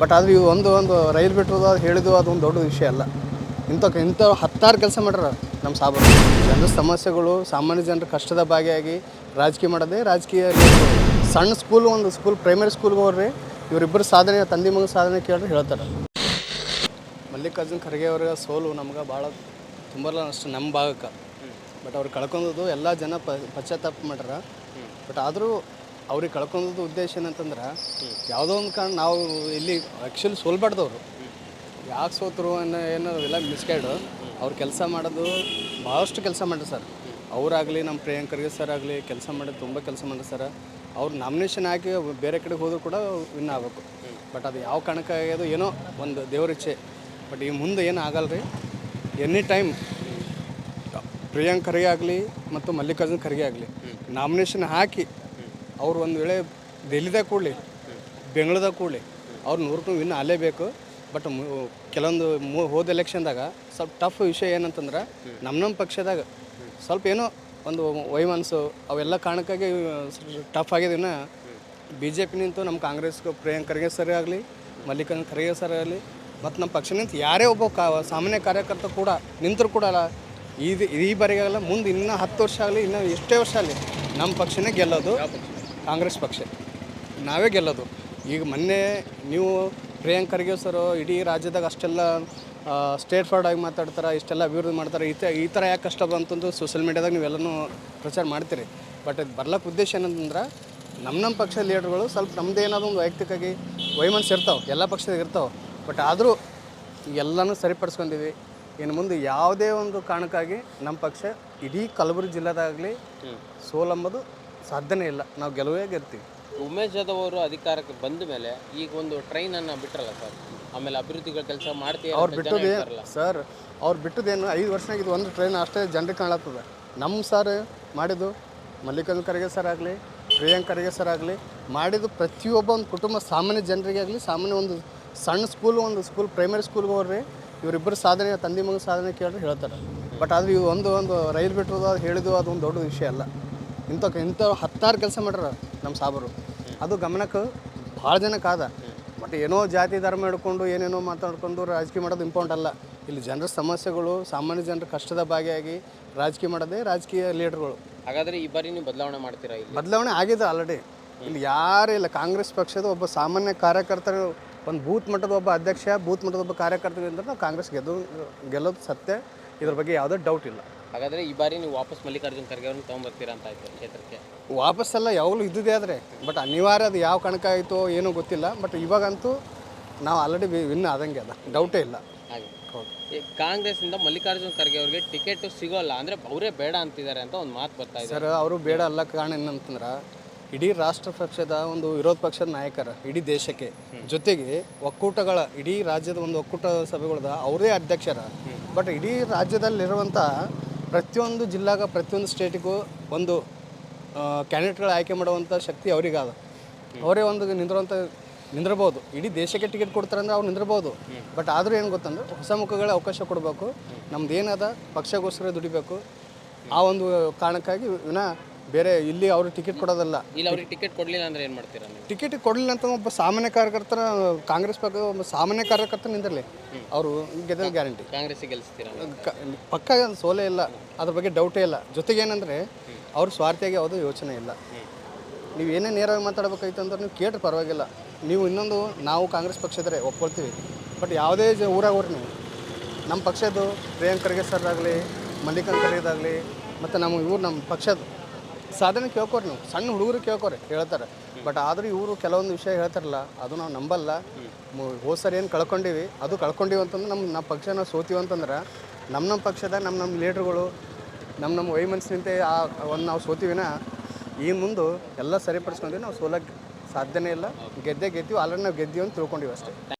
But ಆದರೆ ಇವು ಒಂದು ಒಂದು ರೈಲು ಬಿಟ್ಟಿರೋದು ಅದು ಹೇಳಿದ್ದು ಅದು ಒಂದು ದೊಡ್ಡ ವಿಷಯ ಅಲ್ಲ. ಇಂಥ ಇಂಥ ಹತ್ತಾರು ಕೆಲಸ ಮಾಡ್ಯಾರ ನಮ್ಮ ಸಾಬರು. ಜನರ ಸಮಸ್ಯೆಗಳು ಸಾಮಾನ್ಯ ಜನರ ಕಷ್ಟದ ಭಾಗಿಯಾಗಿ ರಾಜಕೀಯ ಮಾಡೋದೇ ರಾಜಕೀಯ ಸಣ್ಣ ಸ್ಕೂಲ್ ಒಂದು ಸ್ಕೂಲ್ ಪ್ರೈಮರಿ ಸ್ಕೂಲ್ಗೆ ಹೋಗ್ರಿ ಇವರಿಬ್ಬರು ಸಾಧನೆ ತಂದೆ ಮಗ ಸಾಧನೆ ಕೇಳಿದ್ರೆ ಹೇಳ್ತಾರೆ. ಮಲ್ಲಿಕಾರ್ಜುನ್ ಖರ್ಗೆ ಅವರ ಸೋಲು ನಮ್ಗೆ ಭಾಳ ತುಂಬಲ್ಲ ಅಷ್ಟು ನಮ್ಮ ಭಾಗಕ್ಕೆ. ಬಟ್ ಅವ್ರು ಕಳ್ಕೊಂಡದ್ದು ಎಲ್ಲ ಜನ ಪ ಪಶ್ಚಾತ್ತಾಪ ಮಾಡ್ಯಾರ. ಬಟ್ ಆದರೂ ಅವ್ರಿಗೆ ಕಳ್ಕೊಂಡದ್ದು ಉದ್ದೇಶ ಏನಂತಂದ್ರೆ ಯಾವುದೋ ಒಂದು ಕಾರಣ ನಾವು ಇಲ್ಲಿ ಆ್ಯಕ್ಚುಲಿ ಸೋಲ್ಬಾರ್ದವ್ರು. ಯಾಕೆ ಸೋತರು ಅನ್ನೋ ಏನೋ ಎಲ್ಲ ಮಿಸ್ಗೈಡು ಅವ್ರು ಕೆಲಸ ಮಾಡೋದು ಭಾಳಷ್ಟು ಕೆಲಸ ಮಾಡ್ರಿ ಸರ್. ಅವರಾಗಲಿ ನಮ್ಮ ಪ್ರಿಯಾಂಕರ್ಗೆ ಸರ್ ಆಗಲಿ ಕೆಲಸ ಮಾಡೋದು ತುಂಬ ಕೆಲಸ ಮಾಡ್ರಿ ಸರ್ ಅವ್ರು ನಾಮಿನೇಷನ್ ಹಾಕಿ ಬೇರೆ ಕಡೆಗೆ ಹೋದರೂ ಕೂಡ ವಿನ್ ಆಗಬೇಕು. ಬಟ್ ಅದು ಯಾವ ಕಾರಣಕ್ಕೆ ಆಗ್ಯೋದು ಏನೋ ಒಂದು ದೇವರಿಚ್ಛೆ ಬಟ್ ಈ ಮುಂದೆ ಏನು ಆಗಲ್ಲ ರೀ ಎನಿ ಟೈಮ್ ಪ್ರಿಯಾಂಕ್ ಖರ್ಗೆ ಆಗಲಿ ಮತ್ತು ಮಲ್ಲಿಕಾರ್ಜುನ್ ಖರ್ಗೆ ಆಗಲಿ ನಾಮಿನೇಷನ್ ಹಾಕಿ ಅವ್ರು ಒಂದು ವೇಳೆ ಡೆಲ್ಲಿದಾಗ ಕೂಡಲಿ ಬೆಂಗಳೂರ್ದಾಗ ಕೂಡಲಿ, ಅವ್ರು ನೂರಕ್ಕೂ ವಿನ್ ಅಲ್ಲೇಬೇಕು ಬಟ್ ಕೆಲವೊಂದು ಮು, ಹೋದ ಎಲೆಕ್ಷನ್ದಾಗ ಸ್ವಲ್ಪ ಟಫ್ ವಿಷಯ ಏನಂತಂದ್ರೆ ನಮ್ಮ ನಮ್ಮ ಪಕ್ಷದಾಗ ಸ್ವಲ್ಪ ಏನೋ ಒಂದು ವೈಮನಸ್ಸು ಅವೆಲ್ಲ ಕಾರಣಕ್ಕಾಗಿ ಟಫ್ ಆಗಿದ್ದೀನ ಇನ್ನು ಬಿ ಜೆ ಪಿ ನಿಂತು ನಮ್ಮ ಕಾಂಗ್ರೆಸ್ ಪ್ರಿಯಾಂಕ್ ಖರ್ಗೆ ಸರ್ ಆಗಲಿ, ಮಲ್ಲಿಕಾರ್ಜುನ್ ಖರ್ಗೆ ಸರ್ ಆಗಲಿ ಮತ್ತು ನಮ್ಮ ಪಕ್ಷ ನಿಂತು ಯಾರೇ ಒಬ್ಬ ಕಾ, ಸಾಮಾನ್ಯ ಕಾರ್ಯಕರ್ತ ಕೂಡ ನಿಂತರು ಕೂಡ ಅಲ್ಲ. ಇದು ಈ ಬಾರಿಗಾಗಲ್ಲ ಮುಂದೆ ಇನ್ನೂ ಹತ್ತು ವರ್ಷ ಆಗಲಿ, ಇನ್ನೂ ಎಷ್ಟೇ ವರ್ಷ ಆಗಲಿ ನಮ್ಮ ಪಕ್ಷನೇ ಗೆಲ್ಲೋದು. ಕಾಂಗ್ರೆಸ್ ಪಕ್ಷ. ನಾವೇ ಗೆಲ್ಲೋದು. ಈಗ ಮೊನ್ನೆ ನೀವು ಪ್ರಿಯಾಂಕ್ ಖರ್ಗೆ ಸರ್ ಇಡೀ ರಾಜ್ಯದಾಗ ಅಷ್ಟೆಲ್ಲ ಸ್ಟೇಟ್ ಫಾರ್ಡ್ ಆಗಿ ಮಾತಾಡ್ತಾರೆ ಇಷ್ಟೆಲ್ಲ ಅಭಿವೃದ್ಧಿ ಮಾಡ್ತಾರೆ ಈ ಈ ಥರ ಯಾಕೆ ಕಷ್ಟ ಬಂತಂದು ಸೋಷಿಯಲ್ ಮೀಡ್ಯಾದಾಗ ನೀವೆಲ್ಲನೂ ಪ್ರಚಾರ ಮಾಡ್ತೀರಿ. ಬಟ್ ಅದು ಬರ್ಲಕ್ಕೆ ಉದ್ದೇಶ ಏನಂತಂದ್ರೆ ನಮ್ಮ ನಮ್ಮ ಪಕ್ಷದ ಲೀಡರ್ಗಳು ಸ್ವಲ್ಪ ನಮ್ಮದೇ ಏನಾದ್ರು ಒಂದು ವೈಯಕ್ತಿಕವಾಗಿ ವೈಮನ್ಸ್ ಇರ್ತಾವೆ ಎಲ್ಲ ಪಕ್ಷದಾಗ ಇರ್ತಾವೆ. ಬಟ್ ಆದರೂ ಎಲ್ಲನೂ ಸರಿಪಡಿಸ್ಕೊಂಡಿವಿ ಇನ್ನು ಮುಂದೆ ಯಾವುದೇ ಒಂದು ಕಾರಣಕ್ಕಾಗಿ ನಮ್ಮ ಪಕ್ಷ ಇಡೀ ಕಲಬುರಗಿ ಜಿಲ್ಲೆದಾಗಲಿ ಸೋಲಂಬುದು ಸಾಧ್ಯನೇ ಇಲ್ಲ. ನಾವು ಗೆಲುವೇ ಗೆಲ್ತೀವಿ. ಉಮೇಶ್ ಜಾಧವ್ ಅವರು ಅಧಿಕಾರಕ್ಕೆ ಬಂದ ಮೇಲೆ ಈಗ ಒಂದು ಟ್ರೈನ್ ಅನ್ನ ಬಿಟ್ರಲ್ಲ ಸರ್ ಆಮೇಲೆ ಅಭಿವೃದ್ಧಿಗಳ ಕೆಲಸ ಮಾಡ್ತೀವಿ ಅವ್ರು ಬಿಟ್ಟದೇ ಸರ್ ಅವ್ರು ಬಿಟ್ಟದೇನು ಐದು ವರ್ಷನಾಗಿದ್ದು ಇದು ಒಂದು ಟ್ರೈನ್ ಅಷ್ಟೇ ಜನರಿಗೆ ಕಾಣತ್ತದ ನಮ್ಮ ಸರ್ ಮಾಡಿದ್ದು ಮಲ್ಲಿಕಾರ್ಜುನ ಖರ್ಗೆ ಸರ್ ಆಗಲಿ ಪ್ರಿಯಾಂಕ್ ಖರ್ಗೆ ಸರ್ ಆಗಲಿ ಮಾಡಿದ್ದು ಪ್ರತಿಯೊಬ್ಬ ಒಂದು ಕುಟುಂಬ ಸಾಮಾನ್ಯ ಜನರಿಗೆ ಆಗಲಿ ಸಾಮಾನ್ಯ ಒಂದು ಸಣ್ಣ ಸ್ಕೂಲ್ ಒಂದು ಸ್ಕೂಲ್ ಪ್ರೈಮರಿ ಸ್ಕೂಲ್ಗೆ ಹೋಗ್ರಿ ಇವರಿಬ್ಬರು ಸಾಧನೆ ತಂದೆ ಮಗನ ಸಾಧನೆ ಕೇಳಿದ್ರೆ ಹೇಳ್ತಾರೆ. ಬಟ್ ಆದರೆ ಇದು ಒಂದು ಒಂದು ರೈಲ್ ಬಿಟ್ಟಿರೋದು ಅದು ಹೇಳಿದ್ದು ಅದು ಒಂದು ದೊಡ್ಡ ವಿಷಯ ಅಲ್ಲ. ಇಂಥ ಇಂಥ ಹತ್ತಾರು ಕೆಲಸ ಮಾಡ್ಯಾರ ನಮ್ಮ ಸಾಬರು. ಅದು ಗಮನಕ್ಕೆ ಭಾಳ ಜನಕ್ಕೆ ಆದ. ಬಟ್ ಏನೋ ಜಾತಿ ಧರ್ಮ ಹಿಡ್ಕೊಂಡು ಏನೇನೋ ಮಾತಾಡ್ಕೊಂಡು ರಾಜಕೀಯ ಮಾಡೋದು ಇಂಪಾರ್ಟೆಂಟ್ ಅಲ್ಲ. ಇಲ್ಲಿ ಜನರ ಸಮಸ್ಯೆಗಳು ಸಾಮಾನ್ಯ ಜನರ ಕಷ್ಟದ ಭಾಗಿಯಾಗಿ ರಾಜಕೀಯ ಮಾಡೋದೇ ರಾಜಕೀಯ ಲೀಡರ್ಗಳು ಹಾಗಾದ್ರೆ ಈ ಬಾರಿ ನೀವು ಬದಲಾವಣೆ ಮಾಡ್ತೀರಾ ಇಲ್ಲಿ? ಬದಲಾವಣೆ ಆಗಿದೆ ಆಲ್ರೆಡಿ ಇಲ್ಲಿ ಯಾರೇ ಇಲ್ಲ ಕಾಂಗ್ರೆಸ್ ಪಕ್ಷದ ಒಬ್ಬ ಸಾಮಾನ್ಯ ಕಾರ್ಯಕರ್ತರು ಒಂದು ಬೂತ್ ಮಟ್ಟದ ಒಬ್ಬ ಅಧ್ಯಕ್ಷ ಬೂತ್ ಮಟ್ಟದ ಒಬ್ಬ ಕಾರ್ಯಕರ್ತರಿಂದ ನಾವು ಕಾಂಗ್ರೆಸ್ ಗೆದ್ದು ಗೆಲ್ಲೋದು ಸತ್ಯ. ಇದ್ರ ಬಗ್ಗೆ ಯಾವುದೇ ಡೌಟ್ ಇಲ್ಲ. ಹಾಗಾದ್ರೆ ಈ ಬಾರಿ ನೀವು ವಾಪಸ್ ಮಲ್ಲಿಕಾರ್ಜುನ್ ಖರ್ಗೆ ಅವ್ರನ್ನ ತಗೊಂಡ್ಬರ್ತೀರಾ ಅಂತ ಆಯ್ತು ಕ್ಷೇತ್ರಕ್ಕೆ? ವಾಪಸ್ಸೆಲ್ಲ ಯಾವಾಗಲೂ ಇದ್ದಿದೆ ಆದರೆ. ಬಟ್ ಅನಿವಾರ್ಯ ಅದು ಯಾವ ಆಯಿತೋ ಏನೂ ಗೊತ್ತಿಲ್ಲ. ಬಟ್ ಇವಾಗಂತೂ ನಾವು ಆಲ್ರೆಡಿ ವಿನ್ ಆದಂಗೆ ಅದ. ಡೌಟೇ ಇಲ್ಲ. ಹಾಗೆ. ಹೌದು. ಈ ಕಾಂಗ್ರೆಸ್ಸಿಂದ ಮಲ್ಲಿಕಾರ್ಜುನ್ ಖರ್ಗೆ ಅವ್ರಿಗೆ ಟಿಕೆಟ್ ಸಿಗೋಲ್ಲ. ಅಂದರೆ ಅವರೇ ಬೇಡ ಅಂತಿದ್ದಾರೆ ಅಂತ ಒಂದು ಮಾತು ಬರ್ತಾ ಇದೆ. ಸರ್ ಅವರು ಬೇಡ ಅಲ್ಲ ಕಾರಣ ಏನಂತಂದ್ರೆ ಇಡೀ ರಾಷ್ಟ್ರ ಪಕ್ಷದ ಒಂದು ವಿರೋಧ ಪಕ್ಷದ ನಾಯಕರ ಇಡೀ ದೇಶಕ್ಕೆ ಜೊತೆಗೆ ಒಕ್ಕೂಟಗಳ ಇಡೀ ರಾಜ್ಯದ ಒಂದು ಒಕ್ಕೂಟ ಸಭೆಗಳದ ಅವರೇ ಅಧ್ಯಕ್ಷರ. ಬಟ್ ಇಡೀ ರಾಜ್ಯದಲ್ಲಿರುವಂಥ ಪ್ರತಿಯೊಂದು ಜಿಲ್ಲಾಗ ಪ್ರತಿಯೊಂದು ಸ್ಟೇಟಿಗೂ ಒಂದು ಕ್ಯಾಂಡಿಡೇಟ್ಗಳು ಆಯ್ಕೆ ಮಾಡುವಂಥ ಶಕ್ತಿ ಅವರಿಗಾದ. ಅವರೇ ಒಂದು ನಿಂದಿರುವಂಥ, ನಿಂದಿರ್ಬೋದು. ಇಡೀ ದೇಶಕ್ಕೆ ಟಿಕೆಟ್ ಕೊಡ್ತಾರೆ ಅಂದ್ರೆ ಅವ್ರು ನಿಂದಿರ್ಬೋದು. ಬಟ್ ಆದರೂ ಏನು ಗೊತ್ತಂದ್ರೆ ಹೊಸ ಮುಖಗಳ ಅವಕಾಶ ಕೊಡಬೇಕು. ನಮ್ದು ಏನದ ಪಕ್ಷಗೋಸ್ಕರ ದುಡಿಬೇಕು. ಆ ಒಂದು ಕಾರಣಕ್ಕಾಗಿ ವಿನ ಬೇರೆ ಇಲ್ಲಿ ಅವರು ಟಿಕೆಟ್ ಕೊಡೋದಲ್ಲ. ಇಲ್ಲ ಅವ್ರಿಗೆ ಟಿಕೆಟ್ ಕೊಡಲಿಲ್ಲ ಅಂದ್ರೆ ಏನು ಮಾಡ್ತೀರಾ ನೀವು? ಟಿಕೆಟ್ ಕೊಡಲಿಲ್ಲ ಅಂತ ಒಬ್ಬ ಸಾಮಾನ್ಯ ಕಾರ್ಯಕರ್ತರ ಕಾಂಗ್ರೆಸ್ ಪಕ್ಷ ಒಬ್ಬ ಸಾಮಾನ್ಯ ಕಾರ್ಯಕರ್ತ ನಿಂದಿರಲಿ. ಅವರು ಗೆದ್ದ ಗ್ಯಾರಂಟಿ ಕಾಂಗ್ರೆಸ್ ಗೆಲ್ಸ್ತೀರಾ ಕ- ಪಕ್ಕ ಅದು ಸೋಲೇ ಇಲ್ಲ ಅದ್ರ ಬಗ್ಗೆ ಡೌಟೇ ಇಲ್ಲ. ಜೊತೆಗೆ ಏನಂದ್ರೆ ಅವ್ರ ಸ್ವಾರ್ಥಿಯಾಗಿ ಯಾವುದೂ ಯೋಚನೆ ಇಲ್ಲ. ನೀವು ಏನೇ ನೇರವಾಗಿ ಮಾತಾಡ್ಬೇಕಾಯ್ತು ಅಂದ್ರೆ ನೀವು ಕೇಳ್ರಿ ಪರವಾಗಿಲ್ಲ. ನೀವು ಇನ್ನೊಂದು ನಾವು ಕಾಂಗ್ರೆಸ್ ಪಕ್ಷದರೆ ಒಪ್ಕೊಳ್ತೀವಿ. ಬಟ್ ಯಾವುದೇ ಜ ಊರಾಗ ಹೋಗ್ರಿ ನೀವು ನಮ್ಮ ಪಕ್ಷದ್ದು ಪ್ರಿಯಾಂಕ್ ಖರ್ಗೆ ಸರ್ ಆಗಲಿ ಮಲ್ಲಿಕಾರ್ಜುನ್ ಖರ್ಗೆದಾಗಲಿ ಮತ್ತು ನಮ್ಮ ಇವ್ರು ನಮ್ಮ ಪಕ್ಷದ ಸಾಧನೆ ಕೇಳ್ಕೊರಿ ನೀವು. ಸಣ್ಣ ಹುಡುಗರು ಕೇಳ್ಕೊರಿ, ಹೇಳ್ತಾರೆ. ಬಟ್ ಆದರೂ ಇವರು ಕೆಲವೊಂದು ವಿಷಯ ಹೇಳ್ತಾರಲ್ಲ, ಅದು ನಾವು ನಂಬಲ್ಲ. ಹೋದ್ ಸರಿ ಏನು ಕಳ್ಕೊಂಡಿವಿ, ಅದು ಕಳ್ಕೊಂಡಿವಿ ಅಂತಂದ್ರೆ ನಮ್ಮ ನಮ್ಮ ಪಕ್ಷ ನಾವು ಸೋತೀವಿ ಅಂತಂದ್ರೆ ನಮ್ಮ ನಮ್ಮ ಪಕ್ಷದ ನಮ್ಮ ನಮ್ಮ ಲೀಡ್ರುಗಳು ನಮ್ಮ ನಮ್ಮ ವೈಮನಸ್ಸಿನಂತೆ ಆ, ಒಂದು ನಾವು ಸೋತೀವಿನ, ಈ ಮುಂದೆ ಎಲ್ಲ ಸರಿಪಡಿಸ್ಕೊಂಡ್ವಿ. ನಾವು ಸೋಲಕ್ಕೆ ಸಾಧ್ಯನೇ ಇಲ್ಲ. ಗೆದ್ದೇ ಗೆದ್ದೀವಿ, ಆಲ್ರೆಡಿ ನಾವು ಗೆದ್ದೀವಿ ಅಂತ ತಿಳ್ಕೊಂಡಿವಿ ಅಷ್ಟೇ.